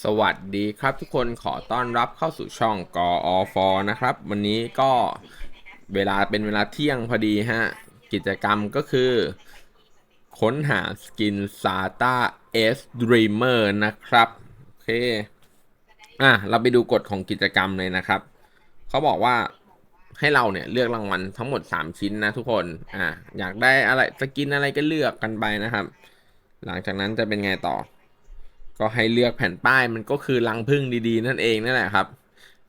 สวัสดีครับทุกคนขอต้อนรับเข้าสู่ช่องกออฟนะครับ วันนี้ก็เวลาเป็นเวลาเที่ยงพอดีฮะ กิจกรรมก็คือ ค้นหาสกินซาตาเอสดรีเมอร์นะครับ โอเค อะ เราไปดูกฎของกิจกรรมเลยนะครับ เขาบอกว่าให้เราเนี่ยเลือกรางวัลทั้งหมด 3 ชิ้นนะทุกคน อะ อยากได้อะไรสกินอะไรก็เลือกกันไปนะครับ หลังจากนั้นจะเป็นไงต่อ ก็ให้เลือกแผ่นป้ายมันก็คือรังพึ่งดีๆ นั่นเองนั่นแหละครับ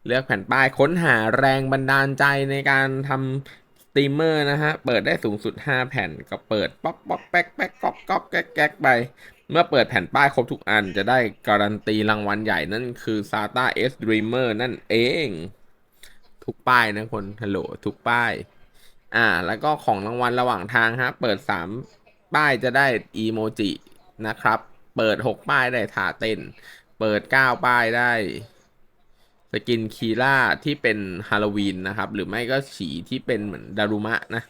เลือกแผ่นป้ายค้นหาแรงบันดาลใจในการทำสตรีมเมอร์นะฮะ เปิดได้สูงสุด 5 แผ่นก็เปิดป๊อกป๊อกแป๊กแป๊กก๊อกก๊อกแก๊กแก๊กไป เมื่อเปิดแผ่นป้ายครบทุกอันจะได้การันตีรางวัลใหญ่นั่นคือ SATA S Dreamer นั่นเอง ทุกป้ายนะคนฮัลโหลทุกป้าย อ่า แล้วก็ของรางวัลระหว่างทางฮะ เปิด 3 ป้ายจะได้อีโมจินะครับ เปิด6ป้ายได้ทาเต้น เปิด9ป้ายได้สกินคีล่าที่เป็นฮาโลวีนนะครับ หรือไม่ก็สีที่เป็นเหมือนดารุมะนะ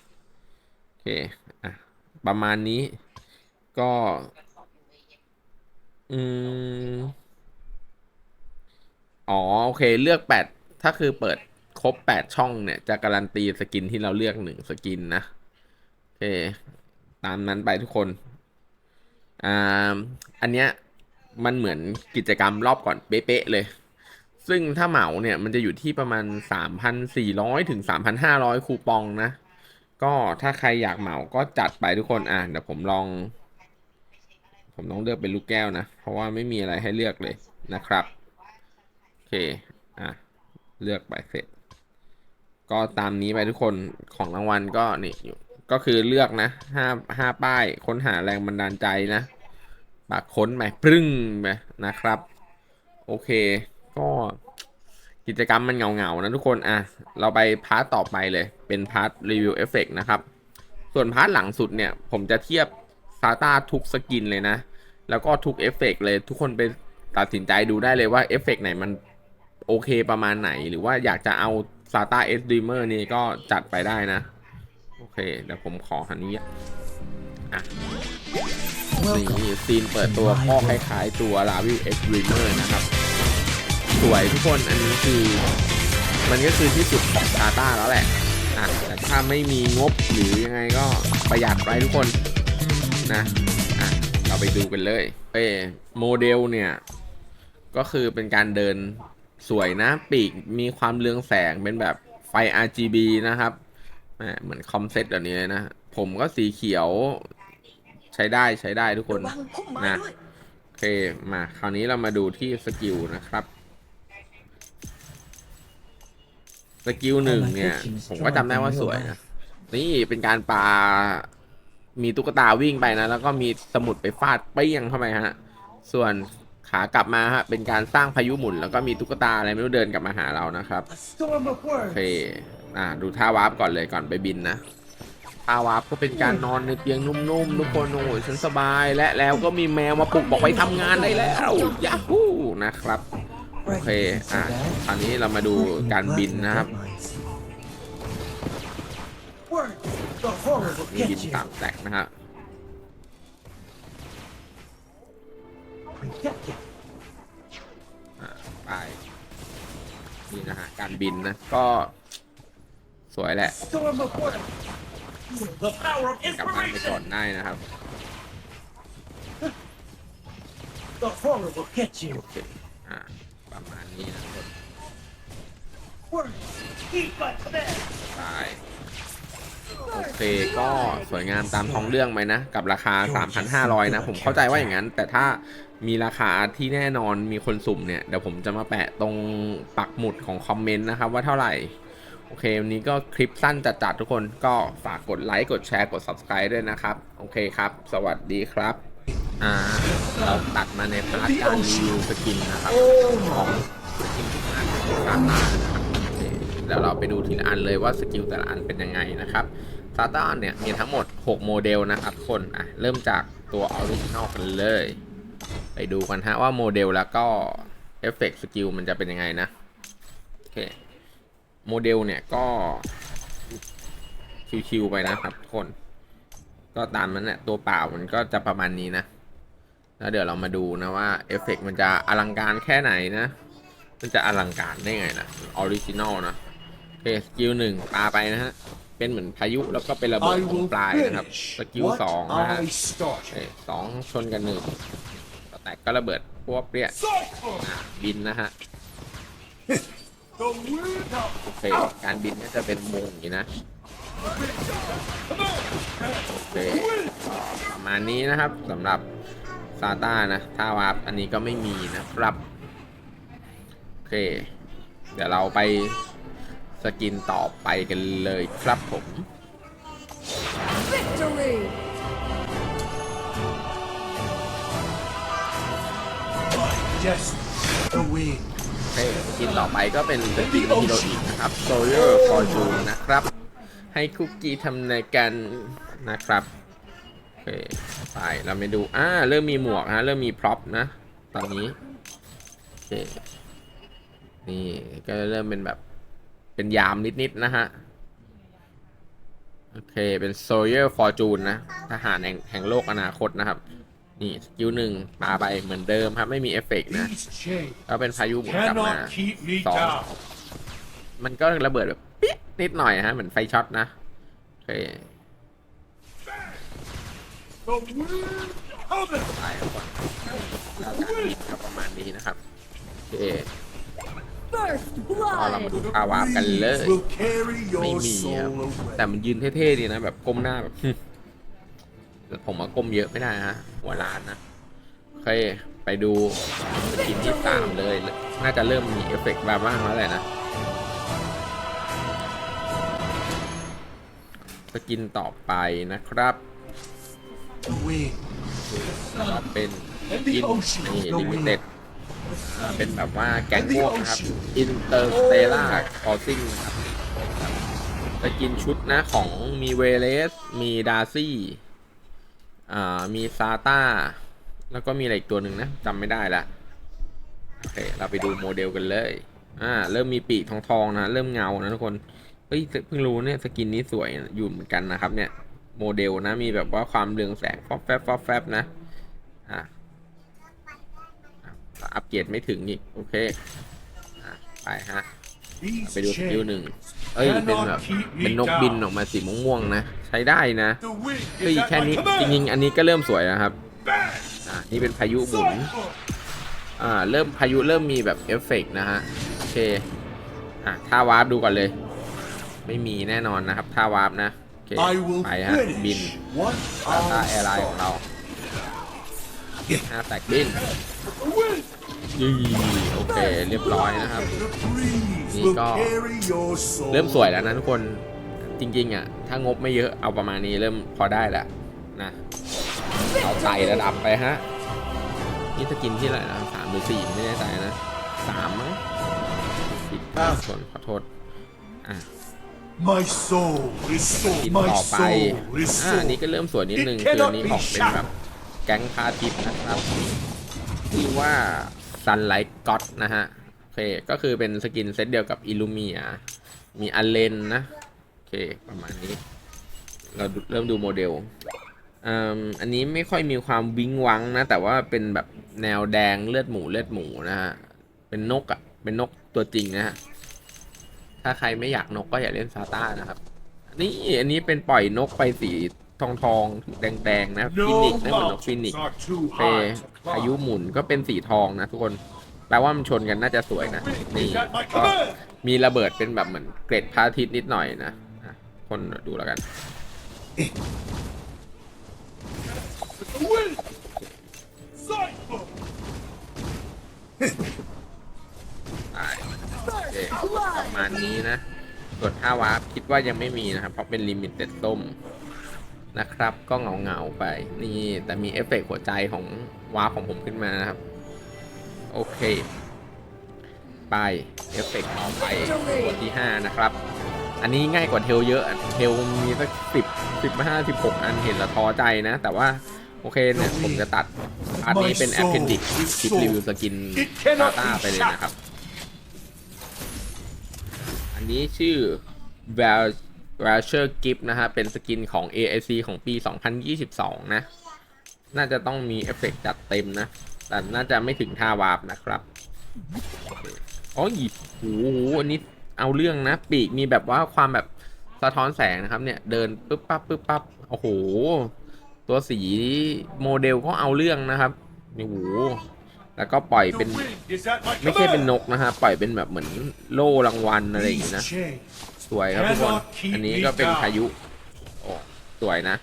โอเคอะประมาณนี้ก็ อืม อ๋อ โอเค เลือก8ถ้าคือเปิดครบ8ช่องเนี่ย จะการันตีสกินที่เราเลือกหนึ่งสกินนะ โอเค ตามนั้นไปทุกคน อ่าอันเนี้ยมันเหมือนกิจกรรมรอบก่อนเป๊ะๆเลย ซึ่งถ้าเหมาเนี่ยมันจะอยู่ที่ประมาณ 3,400 ถึง 3,500 คูปองนะ ก็ถ้าใครอยากเหมาก็จัดไปทุกคนอะเดี๋ยวผมลอง ผมต้องเลือกเป็นลูกแก้วนะ เพราะว่าไม่มีอะไรให้เลือกเลยนะครับโอเคอะเลือกไปเสร็จ ก็ตามนี้ไปทุกคนของรางวัลก็นี่อยู่ก็คือเลือกนะห้าห้าป้ายค้นหาแรงบันดาลใจนะ ปากค้นไปปรึ้งไปนะครับ โอเค ก็กิจกรรมมันเงาๆนะทุกคนอะเราไปพาร์ทต่อไปเลย เป็นพาร์ทรีวิวเอฟเฟกนะครับ ส่วนพาร์ทหลังสุดเนี่ย ผมจะเทียบซาตาทุกสกินเลยนะ แล้วก็ทุกเอฟเฟกเลย ทุกคนไปตัดสินใจดูได้เลยว่าเอฟเฟกไหนมันโอเคประมาณไหน หรือว่าอยากจะเอาซาตาเอสดีเมอร์นี่ก็จัดไปได้นะ โอเคเดี๋ยวผมขออันนี้อะ นี่ซีนเปิดตัวก็คล้ายๆตัวลาวิวเอ็กซ์ดรีเมอร์นะครับ สวยทุกคนอันนี้คือ มันก็คือที่สุดของซาตาแล้วแหละอะแต่ถ้าไม่มีงบหรือยังไงก็ประหยัดไปทุกคนนะอะเราไปดูกันเลยเอ้โมเดลเนี่ย ก็คือเป็นการเดินสวยนะปีกมีความเรืองแสงเป็นแบบไฟ RGB นะครับแหมเหมือนคอมเซ็ตแบบนี้เลยนะ ผมก็สีเขียว ใช้ได้ใช้ได้ทุกคนระวังพุ่มไม้นะด้วยโอเคมาคราวนี้เรามาดูที่สกิลนะครับสกิลหนึ่งเนี่ย ผมก็จำได้ว่าสวยนะนี่เป็นการปา มีตุ๊กตาวิ่งไปนะ แล้วก็มีสมุดไปฟาดเปี้ยงเข้าไปฮะ ส่วนขากลับมาฮะ เป็นการสร้างพายุหมุน แล้วก็มีตุ๊กตาอะไรไม่รู้เดินกลับมาหาเรานะครับ A storm of โอ words. เค อ่า ดูท่าวาร์ปก่อนเลยก่อนไปบินนะ ท่าวาก็เป็นการนอนในเตียงนุ่มๆทุกคนโอ้ยฉันสบายและแล้วก็มีแมวมาปลุกบอกไปทำงานได้แล้วยาฮูนะครับโอเคอะคราวนี้เรามาดูการบินนะครับมีบินตามแตกนะครับไปนี่นะฮะการบินนะก็สวยแหละ The power of กลับบ้านไปก่อน inspiration. ได้นะครับ The horror will get you. โอเคอ่าประมาณนี้นะทุกคน Words. Heed my command. ไปโอเคก็สวยงามตามท้องเรื่องไหมนะ กับราคา 3,500 นะ ผมเข้าใจว่าอย่างนั้น แต่ถ้ามีราคาที่แน่นอนมีคนสุ่มเนี่ย เดี๋ยวผมจะมาแปะตรงปักหมุดของคอมเมนต์นะครับว่าเท่าไหร่ โอเค วันนี้ก็คลิปสั้นจัดๆทุกคนก็ฝากกดไลค์ กดแชร์ กด subscribe ด้วยนะครับ โอเคครับ สวัสดีครับ อ่า เราตัดมาในพาร์ทการรีวิวสกินนะครับ ของสกินทุกอันของซาตานะครับโอเคเดี๋ยวเราไปดูทีละอันเลยว่าสกิลแต่ละอันเป็นยังไงนะครับซาตาเนี่ยมีทั้งหมด 6 โมเดลนะครับคน อะ เริ่มจากตัวออริจินอลกันเลย ไปดูกันฮะว่าโมเดลแล้วก็เอฟเฟกต์สกิลมันจะเป็นยังไงนะ โอเค โมเดลเนี่ยก็ชิวๆไปนะครับทุกคน ก็ตามนั้นแหละตัวเปล่ามันก็จะประมาณนี้นะแแล้วเดี๋ยวเรามาดูนะว่าเอฟเฟกต์มันจะอลังการแค่ไหนนะ มันจะอลังการได้ไงนะออริจินอลนะโอเคสกิลหนึ่งปาไปนะฮะ เป็นเหมือนพายุแล้วก็เป็นระเบิด I ตรง will ปลายนะครับ finish สกิล what สองนะฮะ I โอ started. เคสองชนกันหนึ่งสแต็กก็ระเบิดพวกเปรี้ย Cypher! อะบินนะฮะ The wind โอเค การบินก็จะเป็นวงอย่างนี้นะ โอเค ประมาณนี้นะครับสำหรับซาต้านะท่าวาร์ปอันนี้ก็ไม่มีนะครับ โอเค เดี๋ยวเราไปสกินต่อไปกันเลยครับผม Victory! my destiny. The wind. เคสกินต่อไปก็เป็นสกินฮิโรอินะครับ Sawyer Fortune นะครับ ให้คุกกี้ทำในกันนะครับโอเคไปเราไปดูอ่าเริ่มมีหมวกนะเริ่มมีพร็อพนะ ตอนนี้โอเคนี่ก็เริ่มเป็นแบบเป็นยามนิดๆนะฮะโอเค เป็น Sawyer Fortune นะ ทหารแห่งแห่งโลกอนาคตนะครับ นี่สกิลหนึ่งปาไปเหมือนเดิมครับไม่มีเอฟเฟกต์นะ These chains ก็เป็นพายุหมุนกลับมา cannot keep me สอง down. มันก็ระเบิดแบบปิ๊ดนิดหน่อยฮะเหมือนไฟช็อตนะโอเค The wind cometh. ตายก่อนแล้วการบินก็ประมาณนี้นะครับโอเค First ก็เรามา blood! ดูท่าวาร์ปกันเลย Will carry ไม่ your มีครับ soul away. แต่มันยืนเท่ๆดีนะแบบก้มหน้าแบบแต่ ผมว่าก้มเยอะไม่ได้ฮะหัวล้านนะโอเคไปดูสกินที่สามเลย น่าจะเริ่มมีเอฟเฟกต์มาบ้างแล้วแหละนะสกินต่อไปนะครับก็เป็น and the อินนี่ลิมิเต็ดเป็นแบบว่าแก๊งพวกนะครับ Interstellar Crossing นะครับสกินชุดนะของมีเวเลส มีดาร์ซี่ อ่ามีซาต้าแล้วก็มีอะไรอีกตัวหนึ่งนะจำไม่ได้ละโอเคเราไปดูโมเดลกันเลยอ่าเริ่มมีปีกทองทองๆนะเริ่มเงานะทุกคนเฮ้ยเพิ่งรู้เนี่ยสกินนี้สวยอยู่เหมือนกันนะครับเนี่ยโมเดลนะมีแบบว่าความเรืองแสงฟอบแฟบฟอบแฟบนะอ่าอัปเกรดไม่ถึงอีกโอเคอไปฮะไปดูสกิลหนึ่ง เอ้ยเป็นแบบเป็นนกบินออกมาสีม่วงๆนะ ใช้ได้นะ The wind เฮ้ย is at แค่ my นี้จ command. ริงๆอันนี้ก็เริ่มสวยนะครับ Bang! อ่านี่เป็นพายุหมุน Cypher! อ่าเริ่มพายุเริ่มมีแบบเอฟเฟกต์นะฮะโอเคอะท่าวาร์ปดูก่อนเลย ไม่มีแน่นอนนะครับท่าวาร์ปนะโอเค I will ไปฮะบิน finish what ซาต้า I แอร์ไลน์ของ started. เราห้าแตกบิน The wind ยี่โอเค เรียบร้อยนะครับ The breeze Ni will có- carry your soul. เริ่มสวยแล้วนะทุกคน จริงๆอะ ถ้างบไม่เยอะ เอาประมาณนี้เริ่มพอได้แหละนะ เอาไต่ระดับไปฮะ นี่สกินที่อะไหรนะสามหรือสี่ไม่แน่ใจนะสามมั้งผิดพลาดส่วนขอโทษ อะ My soul is ส soul. กิน My ต่อไป soul is อ่า soul. อันนี้ก็เริ่มสวยนิดนึง It คืออัน cannot นี้ be ของเป็นแบบแก๊งพาทิตย์นะครับชื่อว่า Sunlight God นะฮะ โอเค ก็คือเป็นสกินเซตเดียวกับ Illumia มีอเลนนะ โอเค ประมาณนี้ เราเริ่มดูโมเดลอันนี้ไม่ค่อยมีความวิ้งวังนะ แต่ว่าเป็นแบบแนวแดงเลือดหมูเลือดหมูนะฮะ เป็นนกอะ่ะ เป็นนกตัวจริงนะฮะ ถ้าใครไม่อยากนกก็อย่าเล่นซาต้านะครับ นี่อันนี้เป็นปล่อยนกไปสี ทองทองๆแดงแดงๆนะฟินิก No ซ์นะเหมือนนกฟินิก mountains ซ์ are too โอเค high to พายุ climb. หมุนก็เป็นสีทองนะทุกคนแปลว่ามันชนกันน่าจะสวยนะนี่ Is at my ก็ command. มีระเบิดเป็นแบบเหมือนเกร็ดพระอาทิตย์นิดหน่อยนะอะคนดูแล้วกัน The wind. Cypher. ตายโอเค First ประ blood! มาณนี้นะส่วนท่าวาร์ปคิดว่ายังไม่มีนะครับ เพราะเป็นลิมิเต็ดส้ม นะครับ ก็เงาเงาๆไป นี่แต่มีเอฟเฟกต์หัวใจของวาร์ปของผมขึ้นมานะครับ โอเค ไป เอฟเฟกต์ต่อไปตัวที่ 5 นะครับ อันนี้ง่ายกว่าเทลเยอะเทลมีสักสิบสิบห้าสิบหกอันเห็นแล้วท้อใจนะ แต่ว่าโอเคเนี่ยผมจะตัดพาร์ทนี้เป็นแอปเพนดิกคลิปรีวิวสกินซาต้าไปเลยนะครับ อันนี้ชื่อ v a l v a l t u r Gift นะฮะ เป็นสกินของ AIC ของปี 2022 นะโอเคน่าจะต้องมีเอฟเฟกต์จัดเต็มนะ แต่น่าจะไม่ถึงท่าวาร์ปนะครับโอ้ยโอ้โหอันนี้เอาเรื่องนะ ปีกมีแบบว่าความแบบสะท้อนแสงนะครับเนี่ย เดินปึ๊บปั๊บปึ๊บปั๊บโอ้โห ตัวสีโมเดลก็เอาเรื่องนะครับนี่โอ้โหแล้วก็ปล่อยเป็นไม่ใช่เป็นนกนะฮะ ปล่อยเป็นแบบเหมือนโล่รางวัลอะไรอย่างงี้นะ วยครับทุกคน อันนี้ก็เป็นพายุโอ้สวยนะ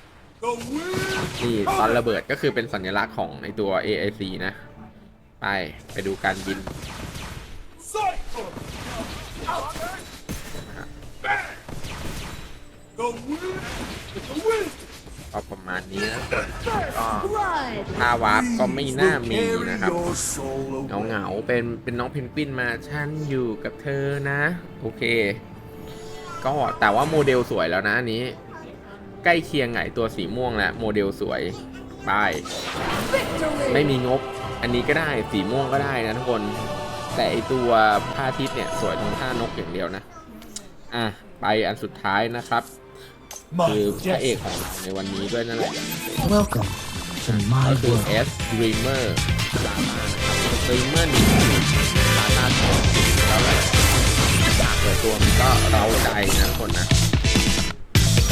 The wind นี่ตอนระเบิดก็คือเป็นสัญลักษณ์ของในตัว AIC นะ ไปไปดูการบิน Cypher! Bang! The wind! The wind! ก็ประมาณนี้นะก็ Blood. ท่าวาร์ปก็ไม่น่ามี Carry นะครับ your soul เหงา away. เหงาๆเป็นเป็นน้องเพนกวินมาฉันอยู่กับเธอนะ โอเค ก็แต่ว่าโมเดลสวยแล้วนะอันนี้ ใกล้เคียงไงตัวสีม่วงแล้วโมเดลสวยไป Victory. ไม่มีงบ อันนี้ก็ได้สีม่วงก็ได้นะทุกคน แต่ไอตัวพระอาทิตย์เนี่ยสวยตรงท่านกอย่างเดียวนะ อะไปอันสุดท้ายนะครับคือ My พระเอก death. ของเราในวันนี้ด้วยนั่นแหละ Welcome to my ก็คือ world. S Dreamer ลามานะครับ Dreamer หนึ่งลาตาทองแล้วแบบเปิด ตัวมันก็เราใจนะทุกคนนะ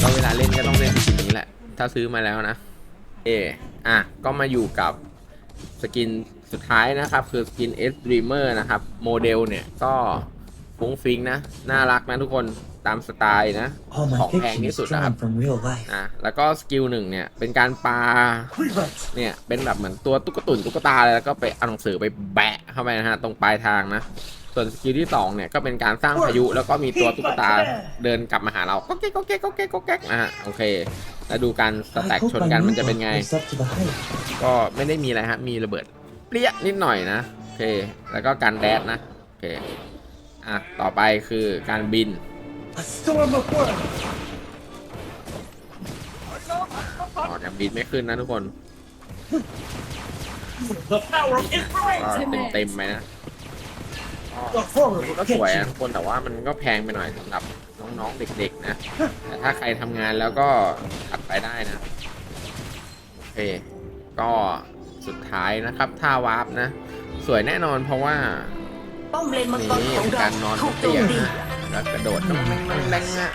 ก็เวลาเล่นก็ต้องเล่นสกินนี้แหละ ถ้าซื้อมาแล้วนะ เอออะ ก็มาอยู่กับสกินสุดท้ายนะครับ คือสกิน S Dreamer นะครับ โมเดลเนี่ยก็ฟุ้งฟิงนะ น่ารักนะทุกคนตามสไตล์นะ All ข my องแพง fiction ที่ is สุดนะครับ drawn from real life. อะแล้วก็สกิลหนึ่งเนี่ย เป็นการปา Rewrite. เนี่ย เป็นแบบเหมือนตัวตุ๊กตุนตุ๊กตาเลยแล้วก็ไปเอาหนังสือไปแบะเข้าไปนะฮะ ตรงปลายทางนะ ส่วนสกิลที่สองเนี่ยก็เป็นการสร้างพายุแล้วก็มีตัวตุ๊กตาเดินกลับมาหาเราก็เก๊กก็เก๊กก็เก๊กก็เก๊กนะฮะโอเค แล้วดูการสแต็ I ก hope ชน my กัน new มันจะเป็น world ไง lives up to the hype. ก็ไม่ได้มีอะไรฮะมีระเบิดเปรี้ยนิดหน่อยนะโอเค แล้วก็การแดดนะโอเคอะต่อไปคือการบิน A storm of words. อ๋อยังบินไม่ขึ้นนะทุกคน The power of ก็ inspiration. เต็มๆไปนะ The horror ก็ will สวย get อะ you. ทุกคนแต่ว่ามันก็แพงไปหน่อยสำหรับน้องๆเด็กๆนะ แต่ถ้าใครทำงานแล้วก็ถัดไปได้นะ โอเค ก็สุดท้ายนะครับ ท่าวาร์ปนะ สวยแน่นอนเพราะว่า ป้อมเลนมังกรนี่ของเป็นเราการนอนถูกโจเตียมงตีฮะแล้วกระโดดน้องแดงน้องแดงฮะ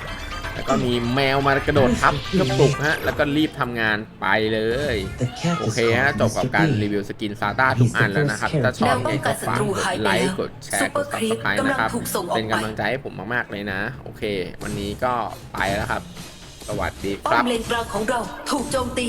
แล้วก็มีแมวมากระโดดทับกระปุกฮะ แล้วก็รีบทำงานไปเลย The cat โอ is เคฮะ called จบกับ Mr. การ B. รีวิวสกินซาต้าทุกอันแล้วนะครับ ถ้าชอบยังไงก็ฝากกดไลค์ กดแชร์ กด subscribe นะครับ เป็นกำลังใจให้ผมมากๆเลยนะ โอเค วันนี้ก็ไปแล้วครับ สวัสดีคป้อรัมบเลนกลางของเราถูกโจมตี